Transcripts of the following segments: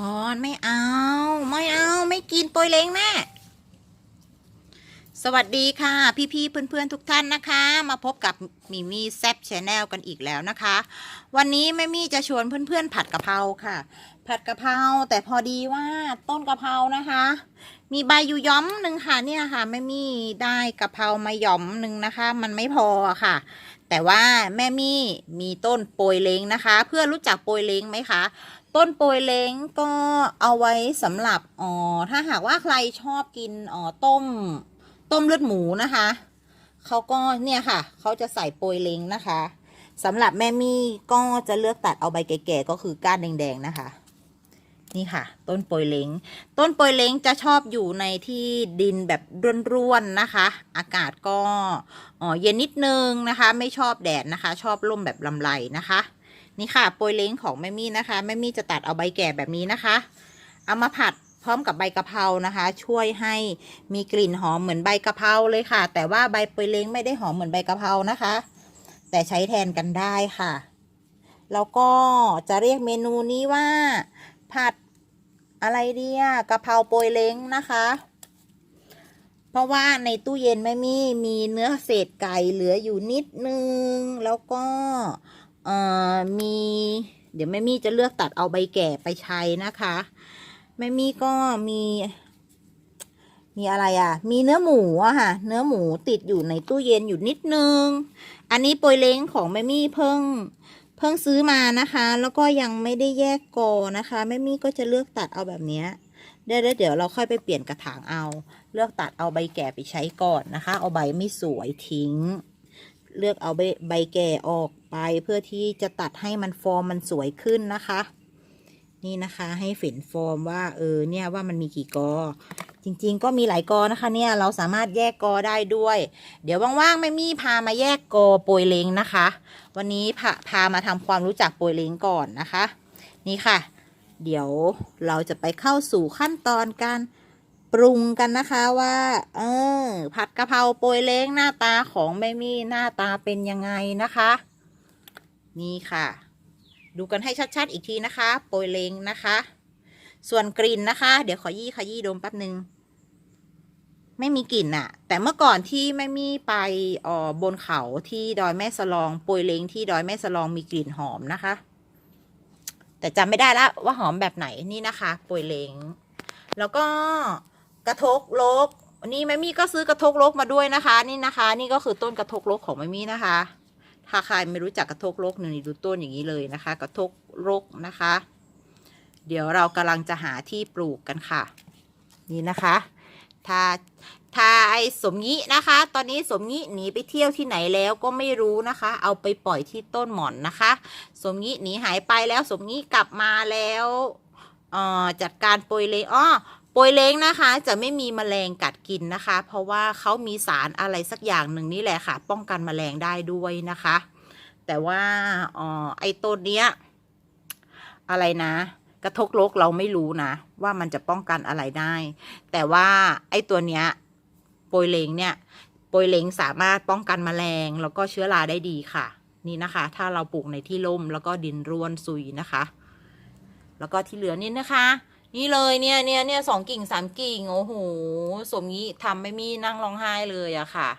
ปอนไม่เอา ไม่เอา ไม่กินโปยเล้งแม่สวัสดีค่ะ พี่ๆเพื่อนๆทุกท่านนะคะ มาพบกับมิมี่แซบชาแนลกันอีกแล้วนะคะ วันนี้แม่มี่จะชวนเพื่อนๆ ผัดกะเพราค่ะ ผัดกะเพราแต่พอดีว่าต้นกะเพรานะคะ มีใบอยู่ย้อมหนึ่งค่ะเนี่ยค่ะแม่มี่ได้กะเพรามาย้อมหนึ่งนะคะ มันไม่พอค่ะ แต่ว่าแม่มี่มีต้นโปยเล้งนะคะ เพื่อนรู้จักโปยเล้งไหมคะ ต้นโปยเล้งก็เอาไว้สำหรับอ๋อถ้าหากว่าใครชอบกินอ๋อต้ม ต้มเลือดหมูนะคะเขาก็เนี่ยค่ะเขาจะใส่โปยเล้งนะคะสำหรับแม่มี่ก็จะเลือกตัดเอาใบแก่ๆก็คือก้านแดงๆนะคะ นี่ค่ะ ต้นโปยเล้งต้นโปยเล้งจะชอบอยู่ในที่ดินแบบร่วนๆนะคะ อากาศก็อ๋อเย็นนิดนึงนะคะ ไม่ชอบแดดนะคะ ชอบร่มแบบลำไรนะคะ นี่ค่ะโปยเล้งของแม่มี่นะคะแม่มี่จะตัดเอาใบแก่แบบนี้นะคะ เอามาผัดพร้อมกับใบกะเพรานะคะ ช่วยให้มีกลิ่นหอมเหมือนใบกะเพราเลยค่ะ แต่ว่าใบโปยเล้งไม่ได้หอมเหมือนใบกะเพรานะคะ แต่ใช้แทนกันได้ค่ะแล้วก็จะเรียกเมนูนี้ว่า ผัดอะไรเดียกะเพราโปยเล้งนะคะ เพราะว่าในตู้เย็นไม่มีมีเนื้อเศษไก่เหลืออยู่นิดนึง แล้วก็ เอ่อมี เดี๋ยวแม่มี่จะเลือกตัดเอาใบแก่ไปใช้นะคะ แม่มี่ก็มี มีอะไรอะ มีเนื้อหมูอะค่ะ เนื้อหมูติดอยู่ในตู้เย็นอยู่นิดนึง อันนี้โปยเล้งของแม่มี่เพิ่งเพิ่งซื้อมานะคะ แล้วก็ยังไม่ได้แยกกอนะคะแม่มี่ก็จะเลือกตัดเอาแบบเนี้ยเดี๋ยวเดี๋ยวเราค่อยไปเปลี่ยนกระถางเอา เลือกตัดเอาใบแก่ไปใช้ก่อนนะคะ เอาใบไม่สวยทิ้ง เลือกเอาใบใบแก่ออก ไปเพื่อที่จะตัดให้มันฟอร์มมันสวยขึ้นนะคะ นี่นะคะให้ฝินฟอร์มว่าเออเนี่ยว่ามันมีกี่กอ จริงๆ ก็มีหลายกอนะคะ เนี่ยเราสามารถแยกกอได้ด้วย เดี๋ยวว่างๆไม่มีพามาแยกกอโปยเล้งนะคะ วันนี้พาพามาทำความรู้จักโปยเล้งก่อนนะคะ นี่ค่ะ เดี๋ยวเราจะไปเข้าสู่ขั้นตอนการปรุงกันนะคะว่า เออ ผัดกะเพราโปยเล้งหน้าตาของแม่มี่หน้าตาเป็นยังไงนะคะ นี่ค่ะ ดูกันให้ชัดๆอีกทีนะคะ โปยเลงนะคะ ส่วนกลิ่นนะคะ เดี๋ยวขอยี่ขยี้ดมแป๊บหนึ่งไม่มีกลิ่นอะแต่เมื่อก่อนที่แม่มี่ไปอ่อบนเขาที่ดอยแม่สลองโปยเลงที่ดอยแม่สลองมีกลิ่นหอมนะคะ แต่จำไม่ได้ละว่าหอมแบบไหนนี่นะคะโปยเลงแล้วก็กระทกลกนี่แม่มี่ก็ซื้อกระทกลกมาด้วยนะคะ นี่นะคะ นี่ก็คือต้นกระทกลกของแม่มี่นะคะ ถ้าใครไม่รู้จักกระทกลกนี่ดูต้นอย่างนี้เลยนะคะ กระทกลกนะคะ เดี๋ยวเรากำลังจะหาที่ปลูกกันค่ะ นี่นะคะถ้าถ้าไอ้สมงี้นะคะ ตอนนี้สมงี้หนีไปเที่ยวที่ไหนแล้วก็ไม่รู้นะคะ เอาไปปล่อยที่ต้นหมอนนะคะ สมงี้หนีหายไปแล้วสมงี้กลับมาแล้วเอ่อจัดการโปยเลงอ้อ โปยเล้งนะคะจะไม่มีแมลงกัดกินนะคะ เพราะว่าเขามีสารอะไรสักอย่างหนึ่งนี่แหละค่ะ ป้องกันแมลงได้ด้วยนะคะ แต่ว่าอ๋อไอ้ต้นเนี้ยอะไรนะ กระทกลกเราไม่รู้นะ ว่ามันจะป้องกันอะไรได้ แต่ว่าไอ้ตัวเนี้ยโปยเล้งเนี่ยโปยเล้งสามารถป้องกันแมลงแล้วก็เชื้อราได้ดีค่ะ นี่นะคะ ถ้าเราปลูกในที่ร่มแล้วก็ดินร่วนซุยนะคะ แล้วก็ที่เหลือนี่นะคะ นี่เลยเนี่ยเนี่ยเนี่ยสองกิ่งสามกิ่งโอ้โหสมนี้ทำไม่มีนั่งร้องไห้เลยอะค่ะ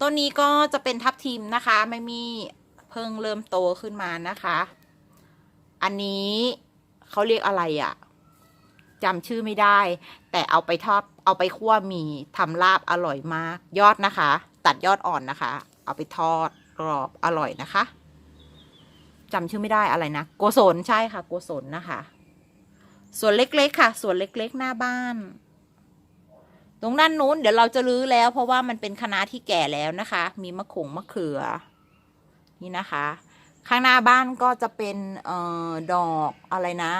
ต้นนี้ก็จะเป็นทับทิมนะคะ ไม่มีเพิ่งเริ่มโตขึ้นมานะคะ อันนี้เขาเรียกอะไรอะจำชื่อไม่ได้ แต่เอาไปทอดเอาไปคั่วมีทำลาบอร่อยมาก ยอดนะคะ ตัดยอดอ่อนนะคะ เอาไปทอดกรอบอร่อยนะคะจำชื่อไม่ได้อะไรนะ โกศลใช่ค่ะ โกศลนะคะ ส่วนเล็กๆค่ะส่วนเล็กๆ หน้าบ้าน ตรงด้านนู้นเดี๋ยวเราจะรื้อแล้ว เพราะว่ามันเป็นคณะที่แก่แล้วนะคะ มีมะขงมะเขือ นี่นะคะ ข้างหน้าบ้านก็จะเป็นเอ่อดอกอะไรนะ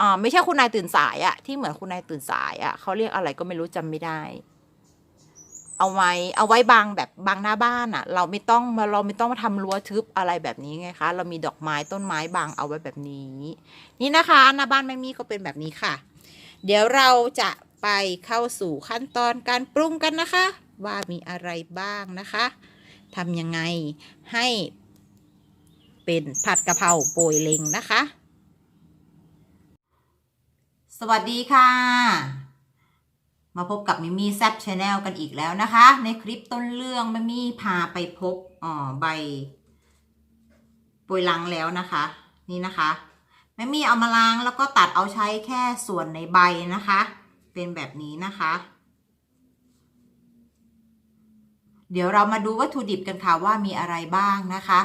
อ่าไม่ใช่คุณนายตื่นสายอะที่เหมือนคุณนายตื่นสายอะเขาเรียกอะไรก็ไม่รู้จำไม่ได้ เอาไว้เอาไว้บางแบบบางหน้าบ้านอะเราไม่ต้องมาเราไม่ต้องมาทำรั้วทึบอะไรแบบนี้ไงคะเรามีดอกไม้ต้นไม้บางเอาไว้แบบนี้ นี่นะคะหน้าบ้านแม่มี่ก็เป็นแบบนี้ค่ะ เดี๋ยวเราจะไปเข้าสู่ขั้นตอนการปรุงกันนะคะ ว่ามีอะไรบ้างนะคะทำยังไงให้เป็นผัดกะเพราโปยเล็งนะคะ สวัสดีค่ะ มาพบกับมิมี่แซบชาแนลกันอีกแล้วนะคะ ในคลิปต้นเรื่องมิมี่พาไปพบอ่อใบปวยลังแล้วนะคะ นี่นะคะม่มี่เอามาล้างแล้วก็ตัดเอาใช้แค่ส่วนในใบนะคะ เป็นแบบนี้นะคะ เดี๋ยวเรามาดูวัตถุดิบกันค่ะว่ามีอะไรบ้างนะคะ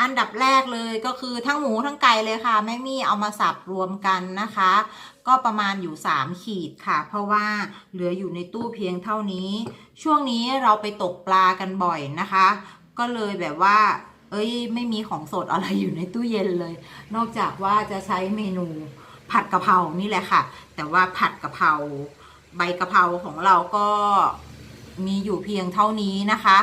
อันดับแรกเลยก็คือทั้งหมูทั้งไก่เลยค่ะแม่มี่เอามาสับรวมกันนะคะ ก็ประมาณอยู่ 3 ขีดค่ะ เพราะว่าเหลืออยู่ในตู้เพียงเท่านี้ ช่วงนี้เราไปตกปลากันบ่อยนะคะ ก็เลยแบบว่า เอ้ย ไม่มีของสดอะไรอยู่ในตู้เย็นเลย นอกจากว่าจะใช้เมนูผัดกะเพรานี่แหละค่ะ แต่ว่าผัดกะเพราใบกะเพราของเราก็มีอยู่เพียงเท่านี้นะคะ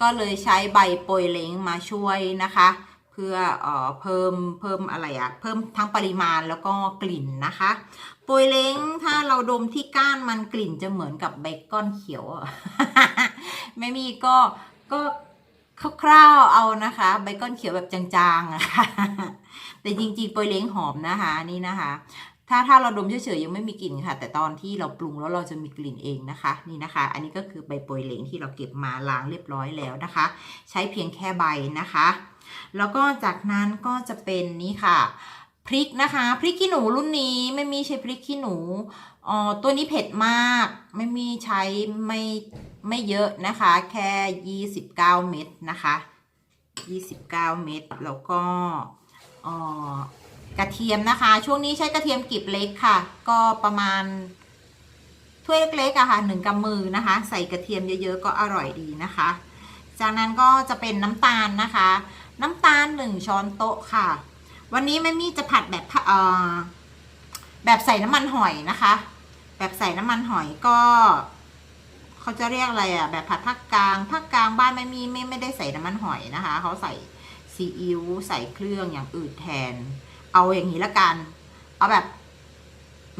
ก็เลยใช้ใบโปยเล้งมาช่วยนะคะ เพื่อเอ่อเพิ่มเพิ่มอะไรอะเพิ่มทั้งปริมาณแล้วก็กลิ่นนะคะโปยเล้งถ้าเราดมที่ก้านมันกลิ่นจะเหมือนกับเบคอนเขียว ไม่มีก็ก็คร่าวๆเอานะคะเบคอนเขียวแบบจางๆอะค่ะแต่จริงๆโปยเล้งหอมนะคะนี่นะคะ ถ้าถ้าเราดมเฉยๆยังไม่มีกลิ่นค่ะ แต่ตอนที่เราปรุงแล้วเราจะมีกลิ่นเองนะคะ นี่นะคะ อันนี้ก็คือใบโปยเหลงที่เราเก็บมาล้างเรียบร้อยแล้วนะคะ ใช้เพียงแค่ใบนะคะ แล้วก็จากนั้นก็จะเป็นนี่ค่ะพริกนะคะพริกขี้หนูรุ่นนี้ไม่มีใช้พริกขี้หนูอ๋อตัวนี้เผ็ดมาก ไม่มีใช้ไม่ไม่เยอะนะคะ แค่ 29 เม็ดนะคะ 29 เม็ดแล้วก็อ๋อ กระเทียมนะคะ ช่วงนี้ใช้กระเทียมกลีบเล็กค่ะ ก็ประมาณถ้วยเล็กๆอะค่ะหนึ่งกำมือนะคะ ใส่กระเทียมเยอะๆก็อร่อยดีนะคะ จากนั้นก็จะเป็นน้ำตาลนะคะ น้ำตาลหนึ่งช้อนโต๊ะค่ะ วันนี้แม่มี่จะผัดแบบเอ่อแบบใส่น้ำมันหอยนะคะ แบบใส่น้ำมันหอยก็เขาจะเรียกอะไรอะแบบผัดภาคกลางภาคกลางบ้านแม่มี่ไม่ไม่ได้ใส่น้ำมันหอยนะคะเขาใส่ซีอิ๊วใส่เครื่องอย่างอื่นแทน เอาอย่างนี้ละกัน เอาแบบ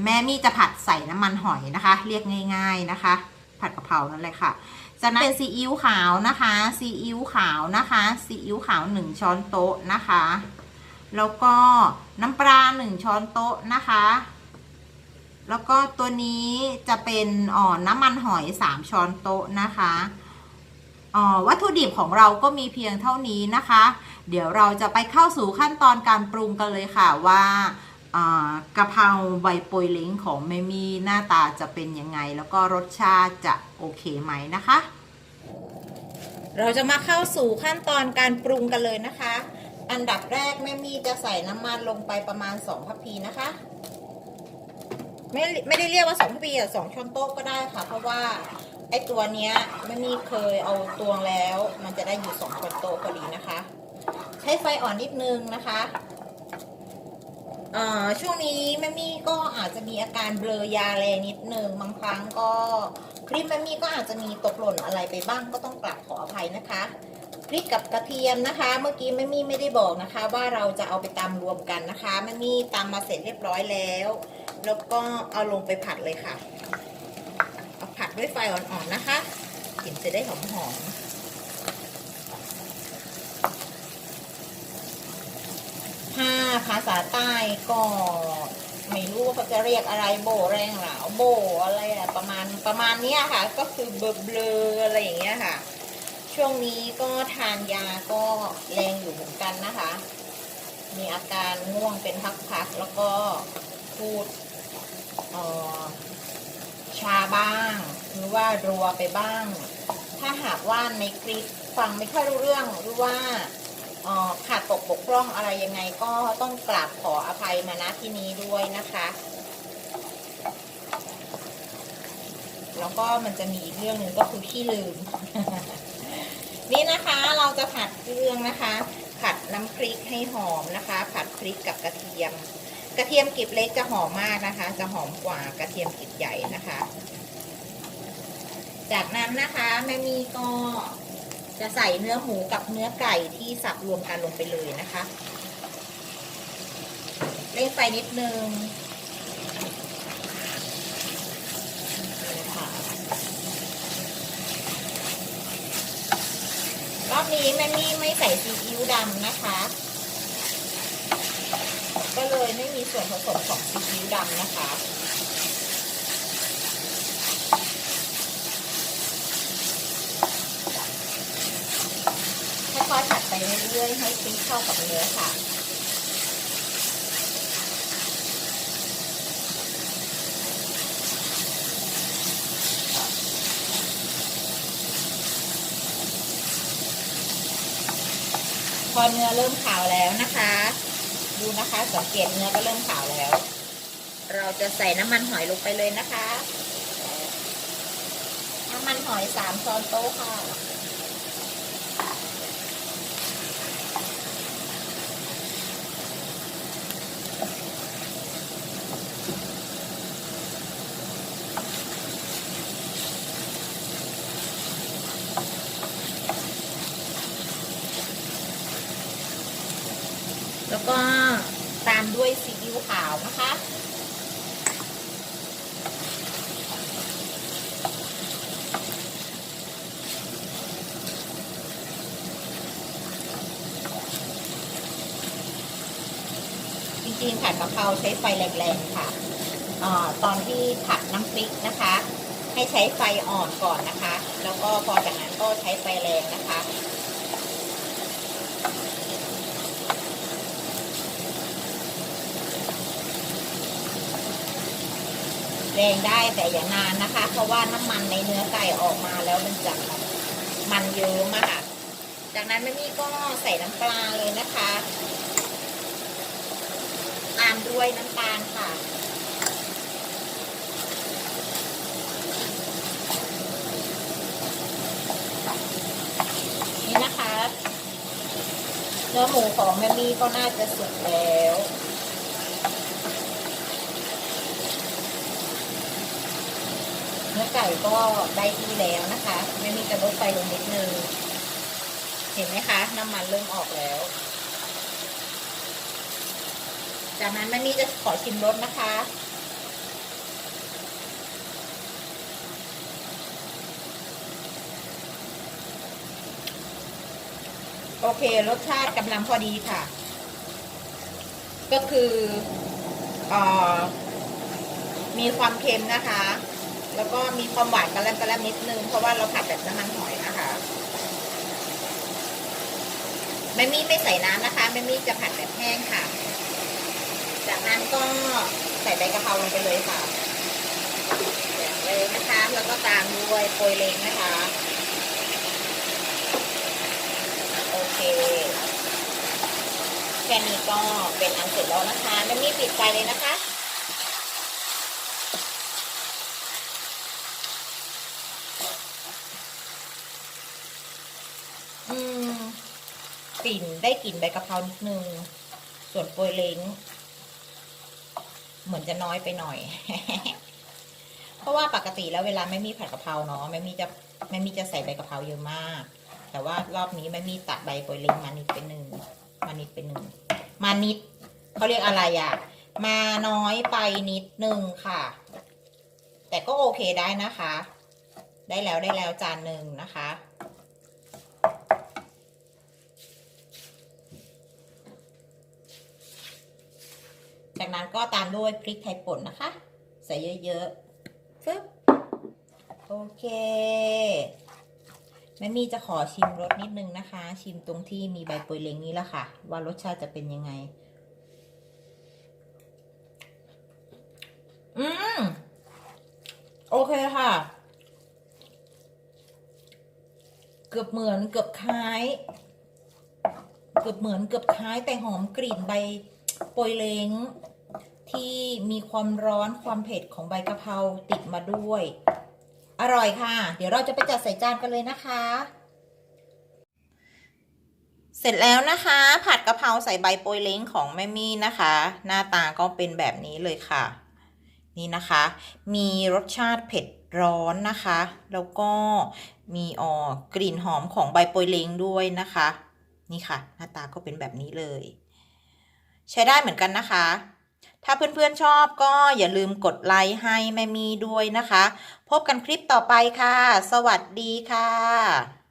แม่มี่จะผัดใส่น้ำมันหอยนะคะ เรียกง่าย ๆนะคะ ผัดกะเพรานั่นแหละค่ะ จากนั้นเป็นซีอิ๊วขาวนะคะซีอิ๊วขาวนะคะซีอิ๊วขาวหนึ่งช้อนโต๊ะนะคะ แล้วก็น้ำปลาหนึ่งช้อนโต๊ะนะคะ แล้วก็ตัวนี้จะเป็นอ่อน้ำมันหอยสามช้อนโต๊ะนะคะ วัตถุดิบของเราก็มีเพียงเท่านี้นะคะ เดี๋ยวเราจะไปเข้าสู่ขั้นตอนการปรุงกันเลยค่ะว่ากะเพราใบโปยเล้งของแม่มีหน้าตาจะเป็นยังไง แล้วก็รสชาติจะโอเคไหมนะคะ เราจะมาเข้าสู่ขั้นตอนการปรุงกันเลยนะคะ อันดับแรกแม่มีจะใส่น้ำมันลงไปประมาณ2พัพพีนะคะไม่ไม่ได้เรียกว่า2พัพพีอะสองช้อนโต๊ะก็ได้ค่ะ เพราะว่า ไอตัวเนี้ยแม่มีเคยเอาตวงแล้ว มันจะได้อยู่2ช้อนโตพอดีนะคะ ใช้ไฟอ่อนนิดนึงนะคะช่วงนี้แม่มี่ก็อาจจะมีอาการเบลอยาแรงนิดนึงบางครั้งก็คลิปแม่มี่ก็อาจจะมีตกหล่นอะไรไปบ้างก็ต้องกลับขออภัยนะคะพริกกับกระเทียมนะคะ เมื่อกี้แม่มี่ไม่ได้บอกนะคะ ว่าเราจะเอาไปตำรวมกันนะคะแม่มี่ตำมาเสร็จเรียบร้อยแล้ว แล้วก็เอาลงไปผัดเลยค่ะ ด้วยไฟอ่อนๆนะคะกลิ่นจะได้หอมๆถ้าภาษาใต้ก็ไม่รู้ว่าเขาจะเรียกอะไรโบแรงหราวโบอะไรอะประมาณประมาณนี้ค่ะ ก็คือเบลอเบลอะไรอย่างเงี้ยค่ะ ช่วงนี้ก็ทานยาก็แรงอยู่เหมือนกันนะคะ มีอาการง่วงเป็นพักๆแล้วก็พูดอ่อชาบ้าง หรือว่ารัวไปบ้าง ถ้าหากว่าในคลิปฟังไม่ค่อยรู้เรื่องหรือว่าขาดตกบกพร่องอะไรยังไงก็ต้องกราบขออภัยมาณที่นี้ด้วยนะคะ แล้วก็มันจะมีอีกเรื่องหนึ่งก็คือขี้ลืม นี่นะคะเราจะผัดเครื่องนะคะ ผัดน้ำพริกให้หอมนะคะ ผัดพริกกับกระเทียม กระเทียมกลีบเล็กจะหอมมากนะคะ จะหอมกว่ากระเทียมกลีบใหญ่นะคะ จากนั้นนะคะแม่มีก็จะใส่เนื้อหมูกับเนื้อไก่ที่สับรวมกันลงไปเลยนะคะเร่งไฟนิดนึงรอบนี้แม่มี่ไม่ใส่ซีอิ๊วดำนะคะ ก็เลยไม่มีส่วนผสมของซีอิ๊วดำนะคะ ค่อยๆผัดไป เรื่อยๆให้พริกเข้ากับเนื้อค่ะพอเนื้อเริ่มขาวแล้วนะคะ ดูนะคะสังเกตเนื้อก็เริ่มขาวแล้ว เราจะใส่น้ำมันหอยลงไปเลยนะคะ น้ำมันหอยสามช้อนโต๊ะค่ะ ก็ตามด้วยซีอิ๊วขาวนะคะ จริงๆผัดกะเพราใช้ไฟแรงๆค่ะอตอนที่ผัดน้ำพริกนะคะ ให้ใช้ไฟอ่อนก่อนนะคะ แล้วก็พอจากนั้นก็ใช้ไฟแรงนะคะ แรงได้แต่อย่านานนะคะ เพราะว่าน้ำมันในเนื้อไก่ออกมาแล้วมันจะแบมันเยอะมาก จากนั้นแม่มี่ก็ใส่น้ำปลาเลยนะคะตามด้วยน้ำตาลค่ะนี่นะคะเนื้อหมูของแม่มี่ก็น่าจะสุกแล้ว เนื้ อไก่ก็ได้ที่แล้วนะคะ ไม่มีจะลดไฟลงนิดนึง เห็นไหมคะ น้ำมันเริ่มออกแล้ว จากนั้นแม่มี่จะขอชิมรสนะคะโอเค รสชาติกำลังพอดีค่ะ ก็คืออมีความเค็มนะคะ แล้วก็มีความหวานกระแลมกระแลมนิดนึง เพราะว่าเราผัดแบบน้ำมันหอยนะคะแม่มี่ไม่ใส่น้ำนะคะแม่มี่จะผัดแบบแห้งค่ะ จากนั้นก็ใส่ใบกะเพราลงไปเลยค่ะแบบเลยนะคะ แล้วก็ตามด้วยโปรยเล้งนะคะ โอเค แค่นี้ก็เป็นอันเสร็จแล้วนะคะแม่มี่ปิดไฟเลยนะคะ กลิ่นได้กลิ่นใบกะเพรานิดนึง ส่วนโปยเล้งเหมือนจะน้อยไปหน่อย เพราะว่าปกติแล้วเวลาไม่มีผัดกะเพราเนาะไม่มีจะไม่มีจะใส่ใบกะเพราเยอะมาก แต่ว่ารอบนี้ไม่มีตัดใบโปยเล้งมานิดไปหนึ่งมานิดไปหนึ่งมานิดเขาเรียกอะไรอะมาน้อยไปนิดนึงค่ะ แต่ก็โอเคได้นะคะ ได้แล้วได้แล้วจานหนึ่งนะคะ จากนั้นก็ตามด้วยพริกไทยป่นนะคะ ใส่เยอะๆฟึบโอเคแม่มี่จะขอชิมรสนิดนึงนะคะ ชิมตรงที่มีใบปรยเล้งนี้ละค่ะ ว่ารสชาติจะเป็นยังไง อืม โอเคค่ะ เกือบเหมือนเกือบคล้าย เกือบเหมือนเกือบคล้ายแต่หอมกลิ่นใบปรยเล้ง ที่มีความร้อนความเผ็ดของใบกะเพราติดมาด้วย อร่อยค่ะ เดี๋ยวเราจะไปจัดใส่จานกันเลยนะคะ เสร็จแล้วนะคะ ผัดกะเพราใส่ใบโปรยเล้งของแม่มี่นะคะ หน้าตาก็เป็นแบบนี้เลยค่ะ นี่นะคะ มีรสชาติเผ็ดร้อนนะคะ แล้วก็มีออกลิ่นหอมของใบโปรยเล้งด้วยนะคะ นี่ค่ะ หน้าตาก็เป็นแบบนี้เลย ใช้ได้เหมือนกันนะคะ ถ้าเพื่อนๆชอบก็อย่าลืมกดไลค์ให้แม่มีด้วยนะคะ พบกันคลิปต่อไปค่ะ สวัสดีค่ะ